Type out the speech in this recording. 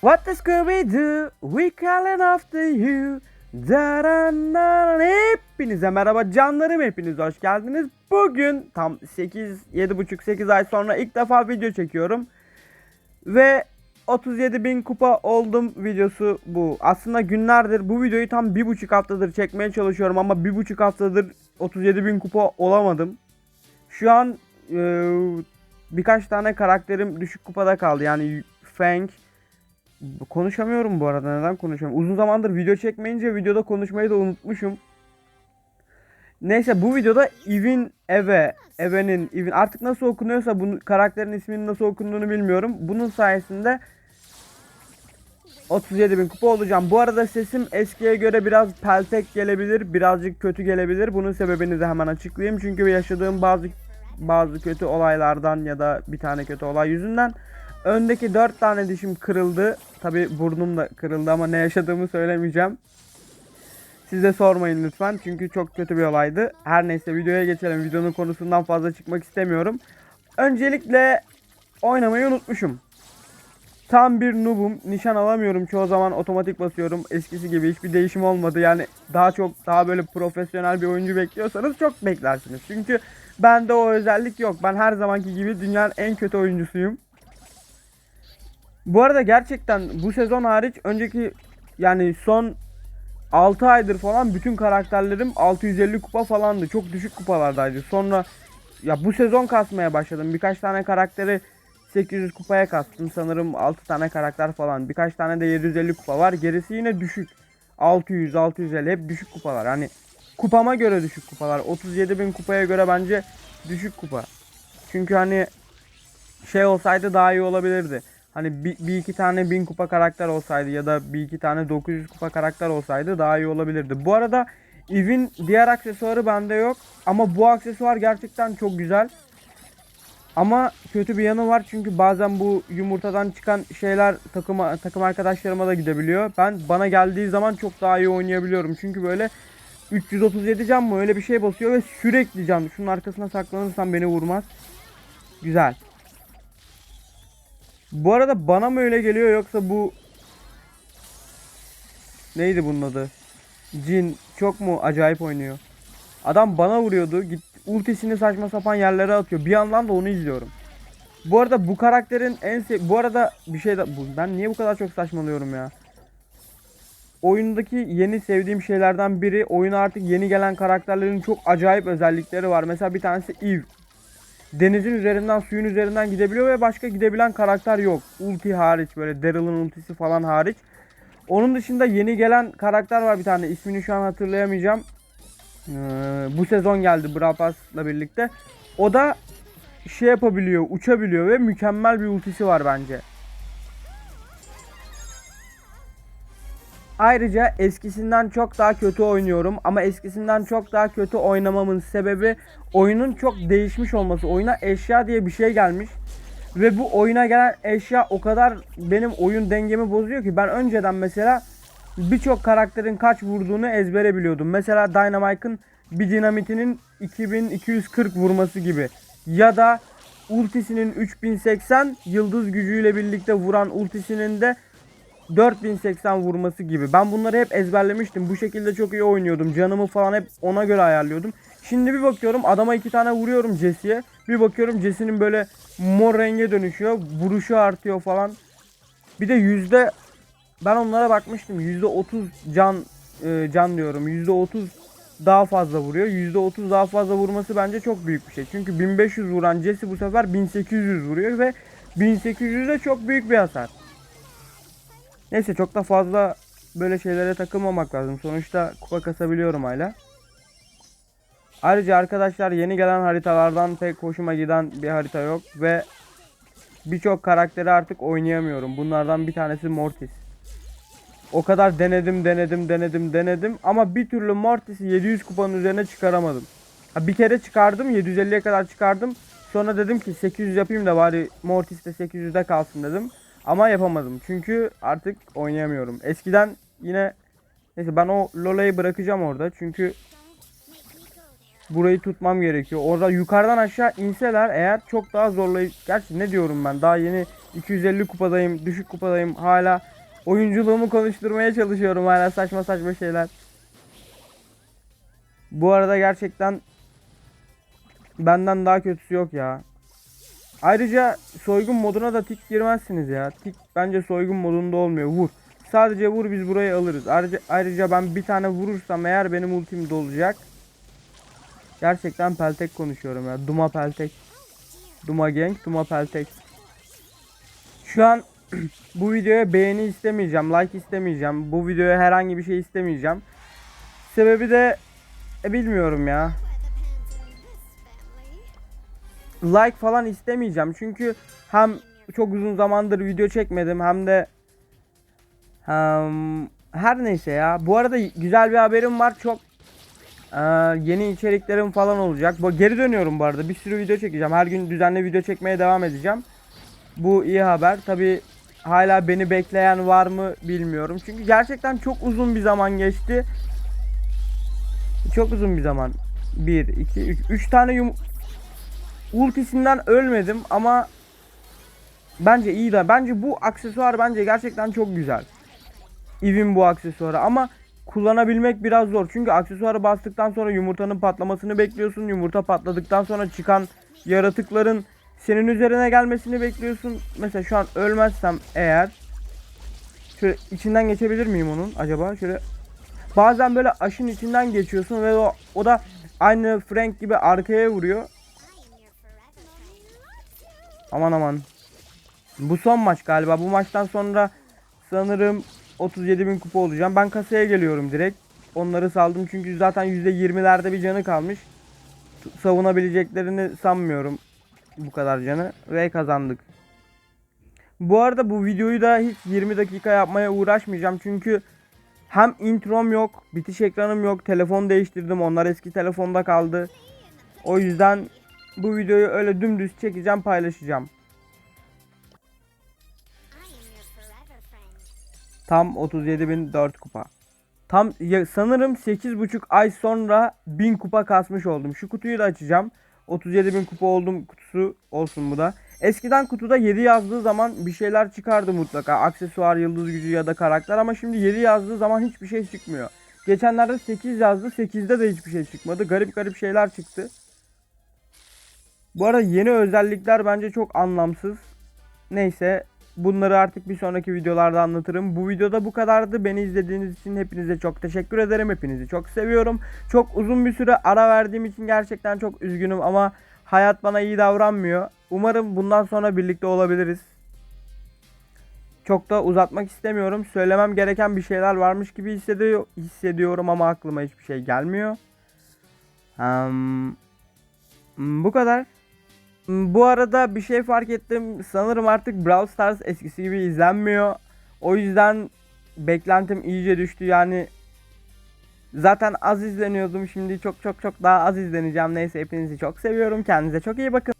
What the Scooby do? We calling after you. Darandan. Hepinize merhaba canlarım hepiniz hoş geldiniz. Bugün tam 8 7,5 8 ay sonra ilk defa video çekiyorum. Ve 37 bin kupa oldum videosu bu. Aslında günlerdir bu videoyu tam bir buçuk haftadır çekmeye çalışıyorum ama bir buçuk haftadır 37 bin kupa olamadım. Şu an e, birkaç tane karakterim düşük kupada kaldı. Yani Fang konuşamıyorum bu arada. Neden konuşamıyorum? Uzun zamandır video çekmeyince videoda konuşmayı da unutmuşum. Neyse bu videoda Evin Eve, Eve'nin Evin artık nasıl okunuyorsa bu karakterin isminin nasıl okunduğunu bilmiyorum. Bunun sayesinde 37 bin kupa olacağım. Bu arada sesim eskiye göre biraz peltek gelebilir, birazcık kötü gelebilir. Bunun sebebini de hemen açıklayayım. Çünkü yaşadığım bazı bazı kötü olaylardan ya da bir tane kötü olay yüzünden öndeki 4 tane dişim kırıldı. Tabi burnum da kırıldı ama ne yaşadığımı söylemeyeceğim. Siz de sormayın lütfen çünkü çok kötü bir olaydı. Her neyse videoya geçelim. Videonun konusundan fazla çıkmak istemiyorum. Öncelikle oynamayı unutmuşum. Tam bir noobum. Nişan alamıyorum. Çoğu zaman otomatik basıyorum. Eskisi gibi hiçbir değişim olmadı. Yani daha çok daha böyle profesyonel bir oyuncu bekliyorsanız çok beklersiniz. Çünkü bende o özellik yok. Ben her zamanki gibi dünyanın en kötü oyuncusuyum. Bu arada gerçekten bu sezon hariç önceki yani son 6 aydır falan bütün karakterlerim 650 kupa falandı. Çok düşük kupalardaydı. Sonra ya bu sezon kasmaya başladım. Birkaç tane karakteri 800 kupaya kastım. Sanırım 6 tane karakter falan. Birkaç tane de 750 kupa var. Gerisi yine düşük. 600, 650 hep düşük kupalar. Hani kupama göre düşük kupalar. 37 bin kupaya göre bence düşük kupa. Çünkü hani şey olsaydı daha iyi olabilirdi. Hani bir, bir iki tane 1000 kupa karakter olsaydı ya da bir iki tane 900 kupa karakter olsaydı daha iyi olabilirdi. Bu arada Eve'in diğer aksesuarı bende yok. Ama bu aksesuar gerçekten çok güzel. Ama kötü bir yanı var çünkü bazen bu yumurtadan çıkan şeyler takım takım arkadaşlarıma da gidebiliyor. Ben bana geldiği zaman çok daha iyi oynayabiliyorum. Çünkü böyle 337 can mı öyle bir şey basıyor ve sürekli can. Şunun arkasına saklanırsam beni vurmaz. Güzel. Bu arada bana mı öyle geliyor yoksa bu neydi bunun adı? Cin çok mu acayip oynuyor? Adam bana vuruyordu. Git ultisini saçma sapan yerlere atıyor. Bir yandan da onu izliyorum. Bu arada bu karakterin en bu arada bir şey de bu ben niye bu kadar çok saçmalıyorum ya? Oyundaki yeni sevdiğim şeylerden biri oyuna artık yeni gelen karakterlerin çok acayip özellikleri var. Mesela bir tanesi Eve. Denizin üzerinden suyun üzerinden gidebiliyor ve başka gidebilen karakter yok. Ulti hariç böyle Daryl'ın ultisi falan hariç. Onun dışında yeni gelen karakter var bir tane. İsmini şu an hatırlayamayacağım. Ee, bu sezon geldi Brawl Pass'la birlikte. O da şey yapabiliyor, uçabiliyor ve mükemmel bir ultisi var bence. Ayrıca eskisinden çok daha kötü oynuyorum ama eskisinden çok daha kötü oynamamın sebebi oyunun çok değişmiş olması. Oyuna eşya diye bir şey gelmiş. Ve bu oyuna gelen eşya o kadar benim oyun dengemi bozuyor ki ben önceden mesela birçok karakterin kaç vurduğunu ezbere biliyordum. Mesela Dynamite'ın bir dinamitinin 2240 vurması gibi. Ya da ultisinin 3080 yıldız gücüyle birlikte vuran ultisinin de 4080 vurması gibi. Ben bunları hep ezberlemiştim. Bu şekilde çok iyi oynuyordum. Canımı falan hep ona göre ayarlıyordum. Şimdi bir bakıyorum adama iki tane vuruyorum Jesse'ye. Bir bakıyorum Jesse'nin böyle mor renge dönüşüyor. Vuruşu artıyor falan. Bir de yüzde ben onlara bakmıştım. Yüzde 30 can e, can diyorum. Yüzde 30 daha fazla vuruyor. Yüzde 30 daha fazla vurması bence çok büyük bir şey. Çünkü 1500 vuran Jesse bu sefer 1800 vuruyor ve 1800 de çok büyük bir hasar. Neyse çok da fazla böyle şeylere takılmamak lazım. Sonuçta kupa kasabiliyorum hala. Ayrıca arkadaşlar yeni gelen haritalardan pek hoşuma giden bir harita yok ve birçok karakteri artık oynayamıyorum. Bunlardan bir tanesi Mortis. O kadar denedim denedim denedim denedim ama bir türlü Mortis'i 700 kupanın üzerine çıkaramadım. Ha, bir kere çıkardım 750'ye kadar çıkardım. Sonra dedim ki 800 yapayım da bari Mortis de 800'de kalsın dedim. Ama yapamadım. Çünkü artık oynayamıyorum. Eskiden yine neyse ben o Lola'yı bırakacağım orada. Çünkü burayı tutmam gerekiyor. Orada yukarıdan aşağı inseler eğer çok daha zorlayıcı. Gerçi ne diyorum ben daha yeni 250 kupadayım, düşük kupadayım. Hala oyunculuğumu konuşturmaya çalışıyorum hala saçma saçma şeyler. Bu arada gerçekten benden daha kötüsü yok ya. Ayrıca soygun moduna da tik girmezsiniz ya. Tik bence soygun modunda olmuyor. Vur. Sadece vur biz burayı alırız. Ayrıca, ayrıca ben bir tane vurursam eğer benim ultim dolacak. Gerçekten peltek konuşuyorum ya. Duma peltek. Duma gang, Duma peltek. Şu an bu videoya beğeni istemeyeceğim, like istemeyeceğim. Bu videoya herhangi bir şey istemeyeceğim. Sebebi de e, bilmiyorum ya. Like falan istemeyeceğim. Çünkü hem çok uzun zamandır video çekmedim hem de hem, her neyse ya. Bu arada güzel bir haberim var. Çok ee, yeni içeriklerim falan olacak. Bu geri dönüyorum bu arada. Bir sürü video çekeceğim. Her gün düzenli video çekmeye devam edeceğim. Bu iyi haber. Tabi hala beni bekleyen var mı bilmiyorum. Çünkü gerçekten çok uzun bir zaman geçti. Çok uzun bir zaman. 1 2 3 3 tane yum ultisinden ölmedim ama bence iyi de bence bu aksesuar bence gerçekten çok güzel. Eve'in bu aksesuarı ama kullanabilmek biraz zor. Çünkü aksesuarı bastıktan sonra yumurtanın patlamasını bekliyorsun. Yumurta patladıktan sonra çıkan yaratıkların senin üzerine gelmesini bekliyorsun. Mesela şu an ölmezsem eğer şöyle içinden geçebilir miyim onun acaba? Şöyle bazen böyle aşın içinden geçiyorsun ve o, o da aynı Frank gibi arkaya vuruyor. Aman aman. Bu son maç galiba. Bu maçtan sonra sanırım 37 bin kupa olacağım. Ben kasaya geliyorum direkt. Onları saldım çünkü zaten %20'lerde bir canı kalmış. Savunabileceklerini sanmıyorum bu kadar canı ve kazandık. Bu arada bu videoyu da hiç 20 dakika yapmaya uğraşmayacağım çünkü hem introm yok, bitiş ekranım yok, telefon değiştirdim. Onlar eski telefonda kaldı. O yüzden bu videoyu öyle dümdüz çekeceğim, paylaşacağım. Tam 37.004 kupa. Tam ya, sanırım 8,5 ay sonra 1000 kupa kasmış oldum. Şu kutuyu da açacağım. 37.000 kupa oldum kutusu olsun bu da. Eskiden kutuda 7 yazdığı zaman bir şeyler çıkardı mutlaka. Aksesuar, yıldız gücü ya da karakter ama şimdi 7 yazdığı zaman hiçbir şey çıkmıyor. Geçenlerde 8 yazdı. 8'de de hiçbir şey çıkmadı. Garip garip şeyler çıktı. Bu arada yeni özellikler bence çok anlamsız. Neyse bunları artık bir sonraki videolarda anlatırım. Bu videoda bu kadardı. Beni izlediğiniz için hepinize çok teşekkür ederim. Hepinizi çok seviyorum. Çok uzun bir süre ara verdiğim için gerçekten çok üzgünüm ama hayat bana iyi davranmıyor. Umarım bundan sonra birlikte olabiliriz. Çok da uzatmak istemiyorum. Söylemem gereken bir şeyler varmış gibi hissediyor, hissediyorum ama aklıma hiçbir şey gelmiyor. Hmm, bu kadar. Hmm, Bu arada bir şey fark ettim. Sanırım artık Brawl Stars eskisi gibi izlenmiyor. O yüzden beklentim iyice düştü. Yani zaten az izleniyordum. Şimdi çok çok çok daha az izleneceğim. Neyse hepinizi çok seviyorum. Kendinize çok iyi bakın.